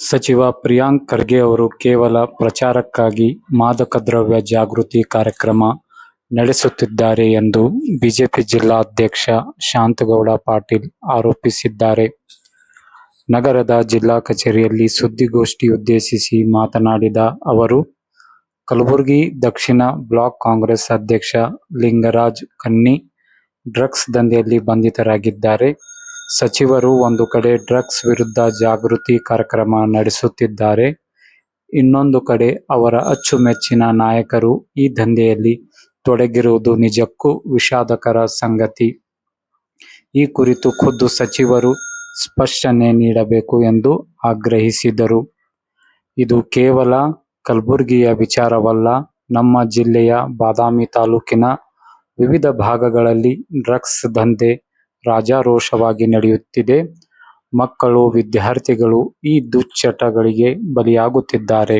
ಸಚಿವ ಪ್ರಿಯಾಂಕ್ ಖರ್ಗೆ ಅವರು ಕೇವಲ ಪ್ರಚಾರಕ್ಕಾಗಿ ಮಾದಕ ದ್ರವ್ಯ ಜಾಗೃತಿ ಕಾರ್ಯಕ್ರಮ ನಡೆಸುತ್ತಿದ್ದಾರೆ ಎಂದು ಬಿಜೆಪಿ ಜಿಲ್ಲಾಧ್ಯಕ್ಷ ಶಾಂತಗೌಡ ಪಾಟೀಲ್ ಆರೋಪಿಸಿದ್ದಾರೆ. ನಗರದ ಜಿಲ್ಲಾ ಕಚೇರಿಯಲ್ಲಿ ಸುದ್ದಿಗೋಷ್ಠಿ ಉದ್ದೇಶಿಸಿ ಮಾತನಾಡಿದ ಅವರು, ಕಲಬುರಗಿ ದಕ್ಷಿಣ ಬ್ಲಾಕ್ ಕಾಂಗ್ರೆಸ್ ಅಧ್ಯಕ್ಷ ಲಿಂಗರಾಜ್ ಕನ್ನಿ ಡ್ರಗ್ಸ್ ದಂಧೆಯಲ್ಲಿ ಬಂಧಿತರಾಗಿದ್ದಾರೆ. ಸಚಿವರು ಒಂದು ಕಡೆ ಡ್ರಗ್ಸ್ ವಿರುದ್ಧ ಜಾಗೃತಿ ಕಾರ್ಯಕ್ರಮ ನಡೆಸುತ್ತಿದ್ದಾರೆ, ಇನ್ನೊಂದು ಕಡೆ ಅವರ ಅಚ್ಚುಮೆಚ್ಚಿನ ನಾಯಕರು ಈ ದಂಧೆಯಲ್ಲಿ ತೊಡಗಿರುವುದು ನಿಜಕ್ಕೂ ವಿಷಾದಕರ ಸಂಗತಿ. ಈ ಕುರಿತು ಖುದ್ದು ಸಚಿವರು ಸ್ಪಷ್ಟನೆ ನೀಡಬೇಕು ಎಂದು ಆಗ್ರಹಿಸಿದರು. ಇದು ಕೇವಲ ಕಲಬುರಗಿಯ ವಿಚಾರವಲ್ಲ. ನಮ್ಮ ಜಿಲ್ಲೆಯ ಬಾದಾಮಿ ತಾಲೂಕಿನ ವಿವಿಧ ಭಾಗಗಳಲ್ಲಿ ಡ್ರಗ್ಸ್ ದಂಧೆ ರಾಜಾರೋಷವಾಗಿ ನಡೆಯುತ್ತಿದೆ. ಮಕ್ಕಳು, ವಿದ್ಯಾರ್ಥಿಗಳು ಈ ದುಶ್ಚಟಗಳಿಗೆ ಬಲಿಯಾಗುತ್ತಿದ್ದಾರೆ.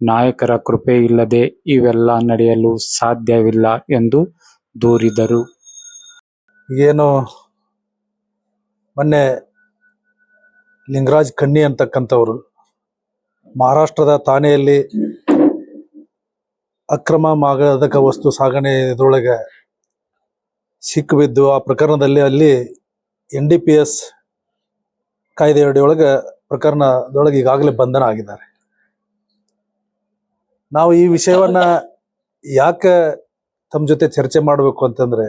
ನಾಯಕರ ಕೃಪೆ ಇಲ್ಲದೆ ಇವೆಲ್ಲ ನಡೆಯಲು ಸಾಧ್ಯವಿಲ್ಲ ಎಂದು ದೂರಿದರು. ಏನು ಮೊನ್ನೆ ಲಿಂಗರಾಜ್ ಕಣ್ಣಿ ಅಂತಕ್ಕಂಥವ್ರು ಮಹಾರಾಷ್ಟ್ರದ ಥಾಣೆಯಲ್ಲಿ ಅಕ್ರಮ ಮಾದಕ ವಸ್ತು ಸಾಗಣೆ ಇದ್ರೊಳಗೆ ಸಿಕ್ಕಿಬಿದ್ದು ಆ ಪ್ರಕರಣದಲ್ಲಿ ಅಲ್ಲಿ ಎನ್ ಡಿ ಪಿ ಎಸ್ ಕಾಯ್ದೆಯಡಿಯೊಳಗೆ ಪ್ರಕರಣದೊಳಗೆ ಈಗಾಗಲೇ ಬಂಧನ ಆಗಿದ್ದಾರೆ. ನಾವು ಈ ವಿಷಯವನ್ನ ಯಾಕೆ ತಮ್ಮ ಜೊತೆ ಚರ್ಚೆ ಮಾಡಬೇಕು ಅಂತಂದ್ರೆ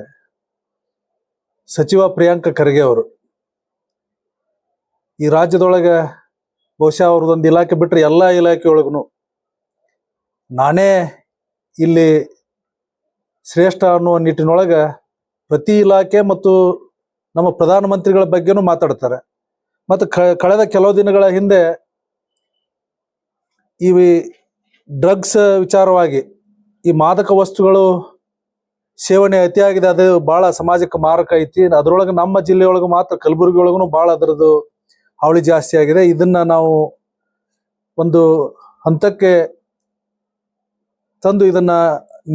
ಸಚಿವ ಪ್ರಿಯಾಂಕ ಖರ್ಗೆ ಅವರು ಈ ರಾಜ್ಯದೊಳಗೆ ಬಹುಶಃ ಅವ್ರದ್ದೊಂದು ಇಲಾಖೆ ಬಿಟ್ಟರೆ ಎಲ್ಲ ಇಲಾಖೆಯೊಳಗೂ ನಾನೇ ಇಲ್ಲಿ ಶ್ರೇಷ್ಠ ಅನ್ನುವ ನಿಟ್ಟಿನೊಳಗೆ ಪ್ರತಿ ಇಲಾಖೆ ಮತ್ತು ನಮ್ಮ ಪ್ರಧಾನಮಂತ್ರಿಗಳ ಬಗ್ಗೆನೂ ಮಾತಾಡ್ತಾರೆ. ಮತ್ತು ಕಳೆದ ಕೆಲವು ದಿನಗಳ ಹಿಂದೆ ಈ ಡ್ರಗ್ಸ್ ವಿಚಾರವಾಗಿ ಈ ಮಾದಕ ವಸ್ತುಗಳು ಸೇವನೆ ಅತಿಯಾಗಿದೆ. ಅದು ಬಹಳ ಸಮಾಜಕ್ಕೆ ಮಾರಕ ಐತಿ. ಅದರೊಳಗೆ ನಮ್ಮ ಜಿಲ್ಲೆಯೊಳಗೆ ಮಾತ್ರ ಕಲಬುರಗಿ ಒಳಗೂ ಬಹಳ ಅದರದ್ದು ಹಾವಳಿ ಜಾಸ್ತಿ ಆಗಿದೆ. ಇದನ್ನ ನಾವು ಒಂದು ಹಂತಕ್ಕೆ ತಂದು ಇದನ್ನ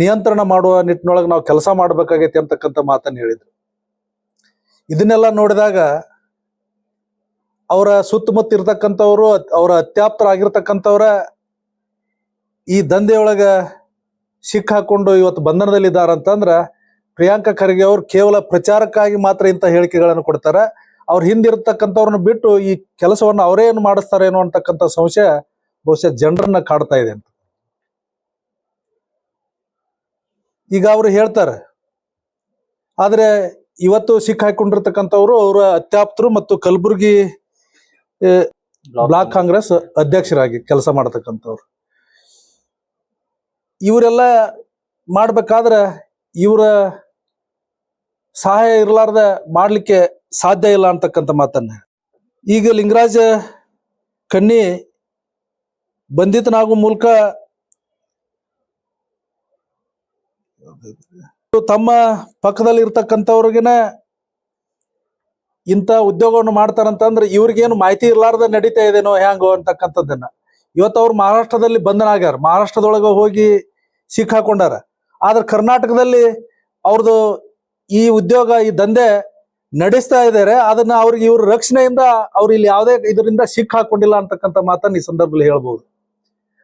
ನಿಯಂತ್ರಣ ಮಾಡುವ ನಿಟ್ಟಿನೊಳಗೆ ನಾವು ಕೆಲಸ ಮಾಡಬೇಕಾಗೈತಿ ಅಂತಕ್ಕಂಥ ಮಾತನ್ನು ಹೇಳಿದ್ರು. ಇದನ್ನೆಲ್ಲ ನೋಡಿದಾಗ ಅವರ ಸುತ್ತಮುತ್ತ ಇರ್ತಕ್ಕಂಥವ್ರು ಅವರ ಅತ್ಯಾಪ್ತರಾಗಿರ್ತಕ್ಕಂಥವ್ರ ಈ ದಂಧೆಯೊಳಗ ಸಿಕ್ಕ ಹಾಕೊಂಡು ಇವತ್ತು ಬಂಧನದಲ್ಲಿದ್ದಾರಂತಂದ್ರೆ ಪ್ರಿಯಾಂಕಾ ಖರ್ಗೆ ಅವರು ಕೇವಲ ಪ್ರಚಾರಕ್ಕಾಗಿ ಮಾತ್ರ ಇಂಥ ಹೇಳಿಕೆಗಳನ್ನು ಕೊಡ್ತಾರೆ. ಅವ್ರ ಹಿಂದಿರ್ತಕ್ಕಂಥವ್ರನ್ನ ಬಿಟ್ಟು ಈ ಕೆಲಸವನ್ನು ಅವರೇನು ಮಾಡಿಸ್ತಾರೇನೋ ಅಂತಕ್ಕಂಥ ಸಂಶಯ ಬಹುಶಃ ಜನರನ್ನ ಕಾಡ್ತಾ ಇದೆ ಅಂತ. ಈಗ ಅವರು ಹೇಳ್ತಾರೆ. ಆದ್ರೆ ಇವತ್ತು ಸಿಕ್ ಹಾಕೊಂಡಿರ್ತಕ್ಕಂಥವ್ರು ಅವರ ಅತ್ಯಾಪ್ತರು ಮತ್ತು ಕಲಬುರಗಿ ಬ್ಲಾಕ್ ಕಾಂಗ್ರೆಸ್ ಅಧ್ಯಕ್ಷರಾಗಿ ಕೆಲಸ ಮಾಡತಕ್ಕಂಥವ್ರು. ಇವರೆಲ್ಲ ಮಾಡಬೇಕಾದ್ರೆ ಇವರ ಸಹಾಯ ಇರಲಾರ್ದ ಮಾಡ್ಲಿಕ್ಕೆ ಸಾಧ್ಯ ಇಲ್ಲ ಅಂತಕ್ಕಂಥ ಮಾತನ್ನ. ಈಗ ಲಿಂಗರಾಜ ಕನ್ನಿ ಬಂಧಿತನಾಗುವ ಮೂಲಕ ತಮ್ಮ ಪಕ್ಕದಲ್ಲಿ ಇರ್ತಕ್ಕಂಥವ್ರಿಗಿನ ಇಂಥ ಉದ್ಯೋಗವನ್ನು ಮಾಡ್ತಾರಂತಂದ್ರೆ ಇವ್ರಿಗೇನು ಮಾಹಿತಿ ಇರ್ಲಾರ್ದ ನಡೀತಾ ಇದೇನೋ ಹ್ಯಾಂಗೋ ಅಂತಕ್ಕಂಥದ್ದನ್ನ. ಇವತ್ತು ಅವ್ರು ಮಹಾರಾಷ್ಟ್ರದಲ್ಲಿ ಬಂಧನ ಆಗ್ಯಾರ. ಮಹಾರಾಷ್ಟ್ರದೊಳಗೆ ಹೋಗಿ ಸಿಕ್ ಹಾಕೊಂಡಾರ. ಆದ್ರೆ ಕರ್ನಾಟಕದಲ್ಲಿ ಅವ್ರದ್ದು ಈ ಉದ್ಯೋಗ, ಈ ದಂಧೆ ನಡೆಸ್ತಾ ಇದ್ದಾರೆ ಅದನ್ನ ಅವ್ರಿಗೆ ಇವ್ರ ರಕ್ಷಣೆಯಿಂದ ಅವ್ರು ಇಲ್ಲಿ ಯಾವುದೇ ಇದರಿಂದ ಸಿಕ್ ಹಾಕೊಂಡಿಲ್ಲ ಅಂತಕ್ಕಂಥ ಮಾತನ್ನ ಈ ಸಂದರ್ಭದಲ್ಲಿ ಹೇಳ್ಬೋದು.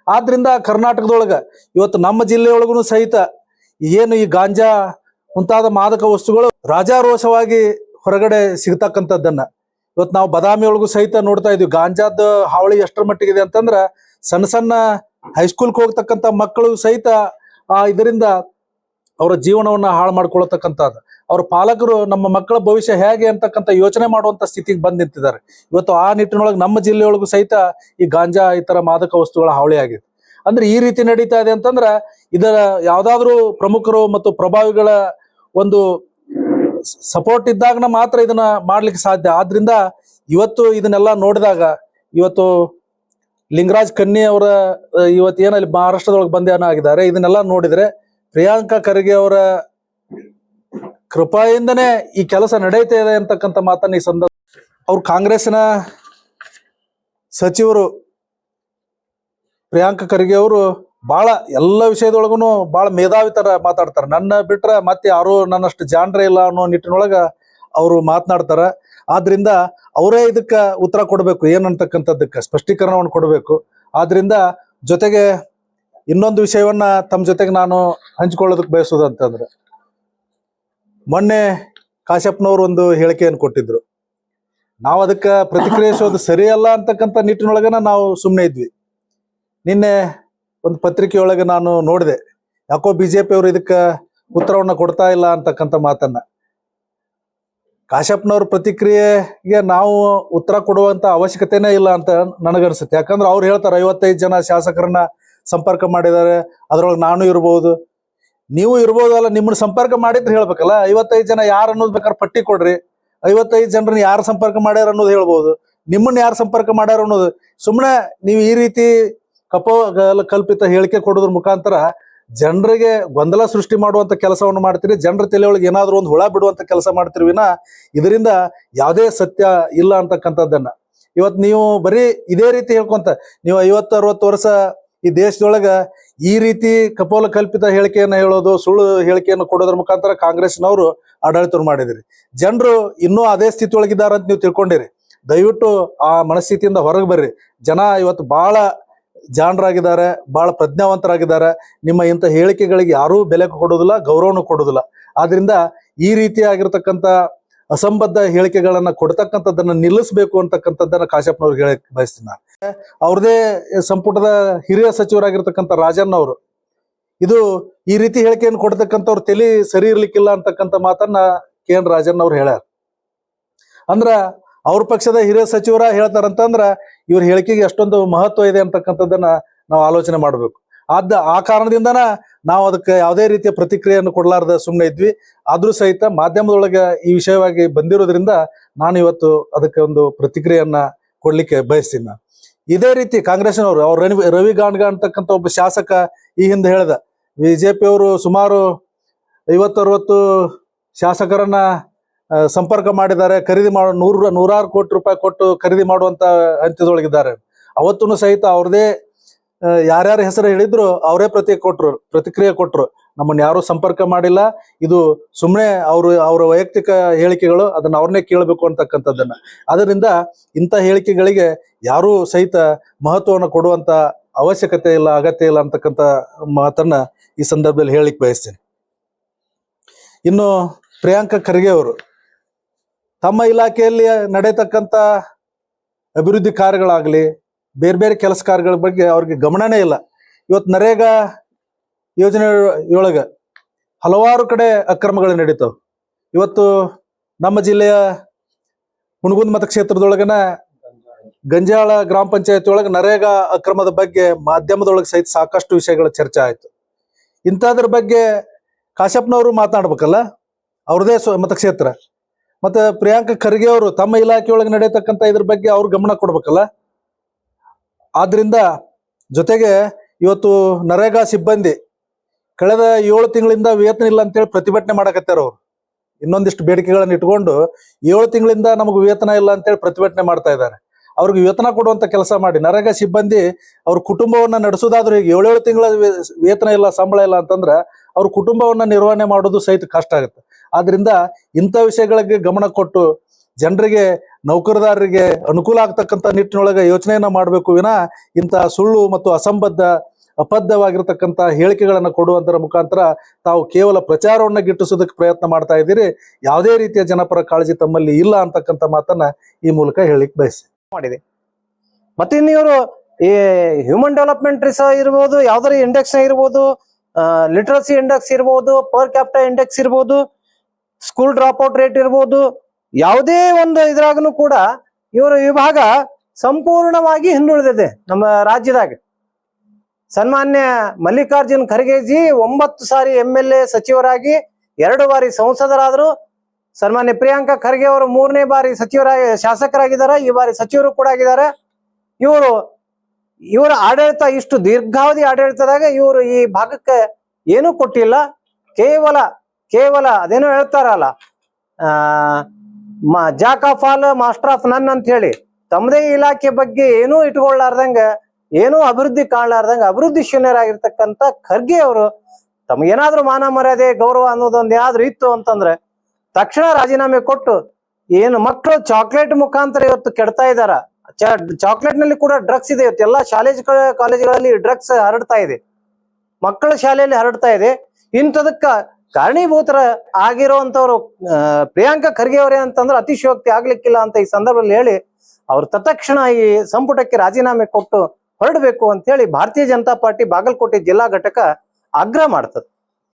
ಆದ್ರಿಂದ ಕರ್ನಾಟಕದೊಳಗ ಇವತ್ತು ನಮ್ಮ ಜಿಲ್ಲೆಯೊಳಗೂ ಸಹಿತ ಏನು ಈ ಗಾಂಜಾ ಮುಂತಾದ ಮಾದಕ ವಸ್ತುಗಳು ರಾಜಾರೋಷವಾಗಿ ಹೊರಗಡೆ ಸಿಗ್ತಕ್ಕಂಥದ್ದನ್ನ. ಇವತ್ತು ನಾವು ಬದಾಮಿ ಒಳಗೂ ಸಹಿತ ನೋಡ್ತಾ ಇದೀವಿ. ಗಾಂಜಾದ ಹಾವಳಿ ಎಷ್ಟರ ಮಟ್ಟಿಗಿದೆ ಅಂತಂದ್ರ ಸಣ್ಣ ಸಣ್ಣ ಹೈಸ್ಕೂಲ್ಗೆ ಹೋಗ್ತಕ್ಕಂಥ ಮಕ್ಕಳು ಸಹಿತ ಆ ಇದರಿಂದ ಅವರ ಜೀವನವನ್ನ ಹಾಳು ಮಾಡ್ಕೊಳತಕ್ಕಂಥದ್ದು ಅವ್ರ ಪಾಲಕರು ನಮ್ಮ ಮಕ್ಕಳ ಭವಿಷ್ಯ ಹೇಗೆ ಅಂತಕ್ಕಂಥ ಯೋಚನೆ ಮಾಡುವಂತ ಸ್ಥಿತಿಗೆ ಬಂದ್ ನಿಂತಿದ್ದಾರೆ. ಇವತ್ತು ಆ ನಿಟ್ಟಿನೊಳಗೆ ನಮ್ಮ ಜಿಲ್ಲೆಯೊಳಗೂ ಸಹಿತ ಈ ಗಾಂಜಾ ಈ ತರ ಮಾದಕ ವಸ್ತುಗಳ ಹಾವಳಿ ಆಗಿದೆ. ಅಂದ್ರೆ ಈ ರೀತಿ ನಡೀತಾ ಇದೆ ಅಂತಂದ್ರ ಇದರ ಯಾವ್ದಾದ್ರು ಪ್ರಮುಖರು ಮತ್ತು ಪ್ರಭಾವಿಗಳ ಒಂದು ಸಪೋರ್ಟ್ ಇದ್ದಾಗ ಮಾತ್ರ ಇದನ್ನ ಮಾಡ್ಲಿಕ್ಕೆ ಸಾಧ್ಯ. ಆದ್ರಿಂದ ಇವತ್ತು ಇದನ್ನೆಲ್ಲ ನೋಡಿದಾಗ ಇವತ್ತು ಲಿಂಗರಾಜ್ ಕನ್ನಿ ಅವರ ಇವತ್ತು ಏನಲ್ಲಿ ಮಹಾರಾಷ್ಟ್ರದೊಳಗೆ ಬಂಧನ ಆಗಿದ್ದಾರೆ, ಇದನ್ನೆಲ್ಲ ನೋಡಿದ್ರೆ ಪ್ರಿಯಾಂಕಾ ಖರ್ಗೆ ಅವರ ಕೃಪೆಯಿಂದನೇ ಈ ಕೆಲಸ ನಡೆಯುತ್ತೆ ಇದೆ ಅಂತಕ್ಕಂಥ ಮಾತನ್ನ ಈ ಸಂದರ್ಭ ಅವ್ರು ಕಾಂಗ್ರೆಸ್ನ ಸಚಿವರು ಪ್ರಿಯಾಂಕಾ ಖರ್ಗೆ ಅವರು ಬಹಳ ಎಲ್ಲ ವಿಷಯದೊಳಗೂ ಬಹಳ ಮೇಧಾವಿ ತರ ಮಾತಾಡ್ತಾರೆ. ನನ್ನ ಬಿಟ್ರೆ ಮತ್ತೆ ಯಾರು ನನ್ನಷ್ಟು ಜಾಣ್ರೆ ಇಲ್ಲ ಅನ್ನೋ ನಿಟ್ಟಿನೊಳಗ ಅವರು ಮಾತನಾಡ್ತಾರ. ಆದ್ರಿಂದ ಅವರೇ ಇದಕ್ಕ ಉತ್ತರ ಕೊಡಬೇಕು, ಏನಂತಕ್ಕಂಥದ್ದಕ್ಕೆ ಸ್ಪಷ್ಟೀಕರಣವನ್ನು ಕೊಡಬೇಕು. ಆದ್ರಿಂದ ಜೊತೆಗೆ ಇನ್ನೊಂದು ವಿಷಯವನ್ನ ತಮ್ಮ ಜೊತೆಗೆ ನಾನು ಹಂಚಿಕೊಳ್ಳೋದಕ್ಕೆ ಬಯಸೋದು ಅಂತಂದ್ರೆ, ಮೊನ್ನೆ ಕಾಶ್ಯಪ್ನವ್ರು ಒಂದು ಹೇಳಿಕೆಯನ್ನು ಕೊಟ್ಟಿದ್ರು. ನಾವು ಅದಕ್ಕೆ ಪ್ರತಿಕ್ರಿಯಿಸೋದು ಸರಿಯಲ್ಲ ಅಂತಕ್ಕಂಥ ನಿಟ್ಟಿನೊಳಗನ ನಾವು ಸುಮ್ಮನೆ ಇದ್ವಿ. ನಿನ್ನೆ ಒಂದು ಪತ್ರಿಕೆಯೊಳಗೆ ನಾನು ನೋಡಿದೆ. ಯಾಕೋ ಬಿಜೆಪಿ ಅವರು ಇದಕ್ಕೆ ಉತ್ತರವನ್ನ ಕೊಡ್ತಾ ಇಲ್ಲ ಅಂತಕ್ಕಂಥ ಮಾತನ್ನ. ಕಾಶ್ಯಪ್ನವ್ರ ಪ್ರತಿಕ್ರಿಯೆಗೆ ನಾವು ಉತ್ತರ ಕೊಡುವಂತ ಅವಶ್ಯಕತೆನೇ ಇಲ್ಲ ಅಂತ ನನಗನ್ಸುತ್ತೆ. ಯಾಕಂದ್ರೆ ಅವ್ರು ಹೇಳ್ತಾರೆ, ಐವತ್ತೈದು ಜನ ಶಾಸಕರನ್ನ ಸಂಪರ್ಕ ಮಾಡಿದ್ದಾರೆ, ಅದ್ರೊಳಗೆ ನಾನು ಇರ್ಬೋದು. ನೀವು ಇರ್ಬೋದಲ್ಲ, ನಿಮ್ಮನ್ನ ಸಂಪರ್ಕ ಮಾಡಿದ್ರೆ ಹೇಳ್ಬೇಕಲ್ಲ, ಐವತ್ತೈದು ಜನ ಯಾರು ಅನ್ನೋದು ಬೇಕಾದ್ರೆ ಪಟ್ಟಿ ಕೊಡ್ರಿ. ಐವತ್ತೈದು ಜನರನ್ನ ಯಾರು ಸಂಪರ್ಕ ಮಾಡ್ಯಾರ ಅನ್ನೋದು ಹೇಳ್ಬೋದು. ನಿಮ್ಮನ್ನ ಯಾರು ಸಂಪರ್ಕ ಮಾಡ್ಯಾರ ಅನ್ನೋದು. ಸುಮ್ಮನೆ ನೀವು ಈ ರೀತಿ ಕಪ ಕಲ್ಪಿತ ಹೇಳಿಕೆ ಕೊಡೋದ್ರ ಮುಖಾಂತರ ಜನರಿಗೆ ಗೊಂದಲ ಸೃಷ್ಟಿ ಮಾಡುವಂತ ಕೆಲಸವನ್ನು ಮಾಡ್ತೀರಿ. ಜನರ ತಲೆಯೊಳಗೆ ಏನಾದರೂ ಒಂದು ಹುಳ ಬಿಡುವಂತ ಕೆಲಸ ಮಾಡ್ತೀರಿ ವಿನ ಇದರಿಂದ ಯಾವುದೇ ಸತ್ಯ ಇಲ್ಲ ಅಂತಕ್ಕಂಥದ್ದನ್ನು. ಇವತ್ತು ನೀವು ಬರೀ ಇದೇ ರೀತಿ ಹೇಳ್ಕೊಂತ, ನೀವು ಐವತ್ತು, ಅರವತ್ತು ವರ್ಷ ಈ ದೇಶದೊಳಗೆ ಈ ರೀತಿ ಕಪೋಲ ಕಲ್ಪಿತ ಹೇಳಿಕೆಯನ್ನು ಹೇಳೋದು, ಸುಳ್ಳು ಹೇಳಿಕೆಯನ್ನು ಕೊಡೋದ್ರ ಮುಖಾಂತರ ಕಾಂಗ್ರೆಸ್ನವರು ಆಡಳಿತ ಮಾಡಿದಿರಿ. ಜನರು ಇನ್ನೂ ಅದೇ ಸ್ಥಿತಿ ಒಳಗಿದ್ದಾರೆ ಅಂತ ನೀವು ತಿಳ್ಕೊಂಡಿರಿ. ದಯವಿಟ್ಟು ಆ ಮನಸ್ಥಿತಿಯಿಂದ ಹೊರಗೆ ಬರ್ರಿ. ಜನ ಇವತ್ತು ಬಹಳ ಜಾಣರಾಗಿದ್ದಾರೆ, ಬಹಳ ಪ್ರಜ್ಞಾವಂತರಾಗಿದ್ದಾರೆ. ನಿಮ್ಮ ಇಂಥ ಹೇಳಿಕೆಗಳಿಗೆ ಯಾರೂ ಬೆಲೆ ಕೊಡೋದಿಲ್ಲ, ಗೌರವನು ಕೊಡೋದಿಲ್ಲ. ಆದ್ರಿಂದ ಈ ರೀತಿಯಾಗಿರ್ತಕ್ಕಂಥ ಅಸಂಬದ್ಧ ಹೇಳಿಕೆಗಳನ್ನ ಕೊಡ್ತಕ್ಕಂಥದ್ದನ್ನ ನಿಲ್ಲಿಸಬೇಕು ಅಂತಕ್ಕಂಥದ್ದನ್ನ ಕಾಶ್ಯಪ್ನವ್ರಿಗೆ ಹೇಳಕ್ ಬಯಸ್ತೀನಿ ನಾನು. ಅವ್ರದೇ ಸಂಪುಟದ ಹಿರಿಯ ಸಚಿವರಾಗಿರ್ತಕ್ಕಂಥ ರಾಜನ್ ಅವರು ಇದು ಈ ರೀತಿ ಹೇಳಿಕೆಯನ್ನು ಕೊಡ್ತಕ್ಕಂಥವ್ರು ತಲೆ ಸರಿ ಇರ್ಲಿಕ್ಕಿಲ್ಲ ಅಂತಕ್ಕಂಥ ಮಾತನ್ನ ಕೆ ಎನ್ ರಾಜನ್ ಅವ್ರು ಹೇಳ್ಯಾರ. ಅಂದ್ರ ಅವ್ರ ಪಕ್ಷದ ಹಿರಿಯ ಸಚಿವರ ಹೇಳ್ತಾರಂತಂದ್ರ ಇವ್ರ ಹೇಳಿಕೆಗೆ ಎಷ್ಟೊಂದು ಮಹತ್ವ ಇದೆ ಅಂತಕ್ಕಂಥದ್ದನ್ನ ನಾವು ಆಲೋಚನೆ ಮಾಡಬೇಕು. ಆದ ಆ ಕಾರಣದಿಂದನ ನಾವು ಅದಕ್ಕೆ ಯಾವುದೇ ರೀತಿಯ ಪ್ರತಿಕ್ರಿಯೆಯನ್ನು ಕೊಡಲಾರ್ದ ಸುಮ್ಮನೆ ಇದ್ವಿ. ಆದ್ರೂ ಸಹಿತ ಮಾಧ್ಯಮದೊಳಗೆ ಈ ವಿಷಯವಾಗಿ ಬಂದಿರೋದ್ರಿಂದ ನಾನು ಇವತ್ತು ಅದಕ್ಕೆ ಒಂದು ಪ್ರತಿಕ್ರಿಯೆಯನ್ನ ಕೊಡ್ಲಿಕ್ಕೆ ಬಯಸ್ತೀನಿ ಇದೇ ರೀತಿ ಕಾಂಗ್ರೆಸ್ನವರು, ಅವ್ರು ರವಿ ರವಿ ಗಾಣ್ಗ ಅಂತಕ್ಕಂಥ ಒಬ್ಬ ಶಾಸಕ ಈ ಹಿಂದೆ ಹೇಳ್ದ ಬಿಜೆಪಿ ಅವರು ಸುಮಾರು ಐವತ್ತು ಅರವತ್ತು ಶಾಸಕರನ್ನ ಸಂಪರ್ಕ ಮಾಡಿದ್ದಾರೆ, ಖರೀದಿ ಮಾಡೋ, ನೂರ ನೂರಾರು ಕೋಟಿ ರೂಪಾಯಿ ಕೊಟ್ಟು ಖರೀದಿ ಮಾಡುವಂತ ಹಂತದೊಳಗಿದ್ದಾರೆ. ಅವತ್ತೂ ಸಹಿತ ಅವ್ರದೇ ಯಾರ್ಯಾರ ಹೆಸರು ಹೇಳಿದ್ರು ಅವರೇ ಪ್ರತಿ ಕೊಟ್ರು, ಪ್ರತಿಕ್ರಿಯೆ ಕೊಟ್ರು. ನಮ್ಮನ್ನ ಯಾರು ಸಂಪರ್ಕ ಮಾಡಿಲ್ಲ. ಇದು ಸುಮ್ಮನೆ ಅವರು, ಅವರ ವೈಯಕ್ತಿಕ ಹೇಳಿಕೆಗಳು, ಅದನ್ನ ಅವ್ರನ್ನೇ ಕೇಳಬೇಕು ಅಂತಕ್ಕಂಥದ್ದನ್ನು. ಅದರಿಂದ ಇಂಥ ಹೇಳಿಕೆಗಳಿಗೆ ಯಾರೂ ಸಹಿತ ಮಹತ್ವವನ್ನು ಕೊಡುವಂತ ಅವಶ್ಯಕತೆ ಇಲ್ಲ, ಅಗತ್ಯ ಇಲ್ಲ ಅಂತಕ್ಕಂಥ ಮಾತನ್ನು ಈ ಸಂದರ್ಭದಲ್ಲಿ ಹೇಳಿಕ್ ಬಯಸ್ತೇನೆ. ಇನ್ನು ಪ್ರಿಯಾಂಕ ಖರ್ಗೆ ಅವರು. ತಮ್ಮ ಇಲಾಖೆಯಲ್ಲಿ ನಡೆಯತಕ್ಕಂಥ ಅಭಿವೃದ್ಧಿ ಕಾರ್ಯಗಳಾಗಲಿ, ಬೇರೆ ಬೇರೆ ಕೆಲಸ ಕಾರ್ಯಗಳ ಬಗ್ಗೆ ಅವ್ರಿಗೆ ಗಮನನೇ ಇಲ್ಲ. ಇವತ್ತು ನರೇಗಾ ಯೋಜನೆ ಒಳಗೆ ಹಲವಾರು ಕಡೆ ಅಕ್ರಮಗಳು ನಡೀತಾವೆ. ಇವತ್ತು ನಮ್ಮ ಜಿಲ್ಲೆಯ ಹುಣಗುಂದ ಮತಕ್ಷೇತ್ರದೊಳಗನ ಗಂಜಾಳ ಗ್ರಾಮ ಪಂಚಾಯತ್ ಒಳಗೆ ನರೇಗಾ ಅಕ್ರಮದ ಬಗ್ಗೆ ಮಾಧ್ಯಮದೊಳಗೆ ಸಹಿತ ಸಾಕಷ್ಟು ವಿಷಯಗಳ ಚರ್ಚೆ ಆಯ್ತು. ಇಂಥದ್ರ ಬಗ್ಗೆ ಕಾಶ್ಯಪ್ನವರು ಮಾತನಾಡ್ಬೇಕಲ್ಲ? ಅವ್ರದೇ ಮತಕ್ಷೇತ್ರ ಮತ್ತೆ ಪ್ರಿಯಾಂಕ ಖರ್ಗೆ ಅವರು ತಮ್ಮ ಇಲಾಖೆಯೊಳಗೆ ನಡೆಯತಕ್ಕಂತ ಇದ್ರ ಬಗ್ಗೆ ಅವ್ರು ಗಮನ ಕೊಡ್ಬೇಕಲ್ಲ? ಆದ್ರಿಂದ ಜೊತೆಗೆ ಇವತ್ತು ನರೇಗಾ ಸಿಬ್ಬಂದಿ ಕಳೆದ ಏಳು ತಿಂಗಳಿಂದ ವೇತನ ಇಲ್ಲ ಅಂತೇಳಿ ಪ್ರತಿಭಟನೆ ಮಾಡಕತ್ತಾರ ಅವ್ರು. ಇನ್ನೊಂದಿಷ್ಟು ಬೇಡಿಕೆಗಳನ್ನ ಇಟ್ಕೊಂಡು ಏಳು ತಿಂಗಳಿಂದ ನಮಗೆ ವೇತನ ಇಲ್ಲ ಅಂತೇಳಿ ಪ್ರತಿಭಟನೆ ಮಾಡ್ತಾ ಇದ್ದಾರೆ. ಅವ್ರಿಗೆ ವೇತನ ಕೊಡುವಂತ ಕೆಲಸ ಮಾಡಿ. ನರೇಗಾ ಸಿಬ್ಬಂದಿ ಅವ್ರ ಕುಟುಂಬವನ್ನ ನಡೆಸೋದಾದ್ರೂ ಈಗ ಏಳೇಳು ತಿಂಗಳ ವೇತನ ಇಲ್ಲ, ಸಂಬಳ ಇಲ್ಲ ಅಂತಂದ್ರೆ ಅವ್ರ ಕುಟುಂಬವನ್ನ ನಿರ್ವಹಣೆ ಮಾಡೋದು ಸಹಿತ ಕಷ್ಟ ಆಗುತ್ತೆ. ಆದ್ರಿಂದ ಇಂಥ ವಿಷಯಗಳಿಗೆ ಗಮನ ಕೊಟ್ಟು ಜನರಿಗೆ, ನೌಕರದಾರರಿಗೆ ಅನುಕೂಲ ಆಗ್ತಕ್ಕಂಥ ನಿಟ್ಟಿನೊಳಗೆ ಯೋಚನೆಯನ್ನ ಮಾಡಬೇಕು ವಿನ ಇಂಥ ಸುಳ್ಳು ಮತ್ತು ಅಸಂಬದ್ಧ, ಅಬದ್ಧವಾಗಿರ್ತಕ್ಕಂಥ ಹೇಳಿಕೆಗಳನ್ನು ಕೊಡುವಂತರ ಮುಖಾಂತರ ತಾವು ಕೇವಲ ಪ್ರಚಾರವನ್ನ ಗಿಟ್ಟಿಸೋದಕ್ಕೆ ಪ್ರಯತ್ನ ಮಾಡ್ತಾ ಇದ್ದೀರಿ. ಯಾವುದೇ ರೀತಿಯ ಜನಪರ ಕಾಳಜಿ ತಮ್ಮಲ್ಲಿ ಇಲ್ಲ ಅಂತಕ್ಕಂಥ ಮಾತನ್ನ ಈ ಮೂಲಕ ಹೇಳಿಕ್ ಬಯಸಿ ಮಾಡಿದೆ. ಮತ್ತೆ ಇನ್ನು ಇವರು ಈ ಹ್ಯೂಮನ್ ಡೆವಲಪ್ಮೆಂಟ್ ರಿಸ ಇರ್ಬೋದು ಯಾವ್ದಾರ ಇಂಡೆಕ್ಸ್ ಇರ್ಬೋದು ಲಿಟ್ರಸಿ ಇಂಡೆಕ್ಸ್ ಇರ್ಬೋದು ಪರ್ ಕ್ಯಾಪಿಟಲ್ ಇಂಡೆಕ್ಸ್ ಇರ್ಬೋದು ಸ್ಕೂಲ್ ಡ್ರಾಪ್ ಔಟ್ ರೇಟ್ ಇರ್ಬೋದು, ಯಾವುದೇ ಒಂದು ಇದ್ರಾಗನು ಕೂಡ ಇವರ ವಿಭಾಗ ಸಂಪೂರ್ಣವಾಗಿ ಹಿಂದುಳಿದಿದೆ ನಮ್ಮ ರಾಜ್ಯದಾಗ. ಸನ್ಮಾನ್ಯ ಮಲ್ಲಿಕಾರ್ಜುನ್ ಖರ್ಗೆಜಿ ಒಂಬತ್ತು ಸಾರಿ ಎಂ ಎಲ್ ಎ ಸಚಿವರಾಗಿ, ಎರಡು ಬಾರಿ ಸಂಸದರಾದರು. ಸನ್ಮಾನ್ಯ ಪ್ರಿಯಾಂಕಾ ಖರ್ಗೆ ಅವರು ಮೂರನೇ ಬಾರಿ ಸಚಿವರಾಗಿ, ಶಾಸಕರಾಗಿದ್ದಾರೆ, ಈ ಬಾರಿ ಸಚಿವರು ಕೂಡ ಆಗಿದ್ದಾರೆ. ಇವರು, ಇವರ ಆಡಳಿತ ಇಷ್ಟು ದೀರ್ಘಾವಧಿ ಆಡಳಿತದಾಗ ಇವರು ಈ ಭಾಗಕ್ಕೆ ಏನೂ ಕೊಟ್ಟಿಲ್ಲ. ಕೇವಲ ಕೇವಲ ಅದೇನೋ ಹೇಳ್ತಾರಲ್ಲ jack of all master of none ಅಂತ ಹೇಳಿ ತಮ್ಮದೇ ಇಲಾಖೆ ಬಗ್ಗೆ ಏನೂ ಇಟ್ಕೊಳ್ಳಾರ್ದಂಗ, ಏನೂ ಅಭಿವೃದ್ಧಿ ಕಾಣಲಾರ್ದಂಗ ಅಭಿವೃದ್ಧಿ ಶೂನ್ಯರಾಗಿರ್ತಕ್ಕಂಥ ಖರ್ಗೆ ಅವರು, ತಮಗೇನಾದ್ರೂ ಮಾನ ಮರ್ಯಾದೆ, ಗೌರವ ಅನ್ನೋದೊಂದು ಏನಾದ್ರೂ ಇತ್ತು ಅಂತಂದ್ರೆ, ತಕ್ಷಣ ರಾಜೀನಾಮೆ ಕೊಟ್ಟು, ಏನು ಮಕ್ಕಳು ಚಾಕ್ಲೇಟ್ ಮುಖಾಂತರ ಇವತ್ತು ಕೆಡ್ತಾ ಇದಾರ ಚಾಕ್ಲೇಟ್ನಲ್ಲಿ ಕೂಡ ಡ್ರಗ್ಸ್ ಇದೆ ಇವತ್ತು ಎಲ್ಲಾ ಶಾಲೇಜ್ ಕಾಲೇಜುಗಳಲ್ಲಿ ಡ್ರಗ್ಸ್ ಹರಡ್ತಾ ಇದೆ, ಮಕ್ಕಳ ಶಾಲೆಯಲ್ಲಿ ಹರಡ್ತಾ ಇದೆ, ಇಂಥದಕ್ಕ ಕಾರಣೀಭೂತರ ಆಗಿರುವಂತವ್ರು ಪ್ರಿಯಾಂಕಾ ಖರ್ಗೆ ಅವರೇ ಅಂತಂದ್ರೆ ಅತಿಶಯೋಕ್ತಿ ಆಗ್ಲಿಕ್ಕಿಲ್ಲ ಅಂತ ಈ ಸಂದರ್ಭದಲ್ಲಿ ಹೇಳಿ ಅವ್ರು ತತ್ಕ್ಷಣ ಈ ಸಂಪುಟಕ್ಕೆ ರಾಜೀನಾಮೆ ಕೊಟ್ಟು ಹೊರಡಬೇಕು ಅಂತ ಹೇಳಿ ಭಾರತೀಯ ಜನತಾ ಪಾರ್ಟಿ ಬಾಗಲಕೋಟೆ ಜಿಲ್ಲಾ ಘಟಕ ಆಗ್ರಹ ಮಾಡ್ತದೆ.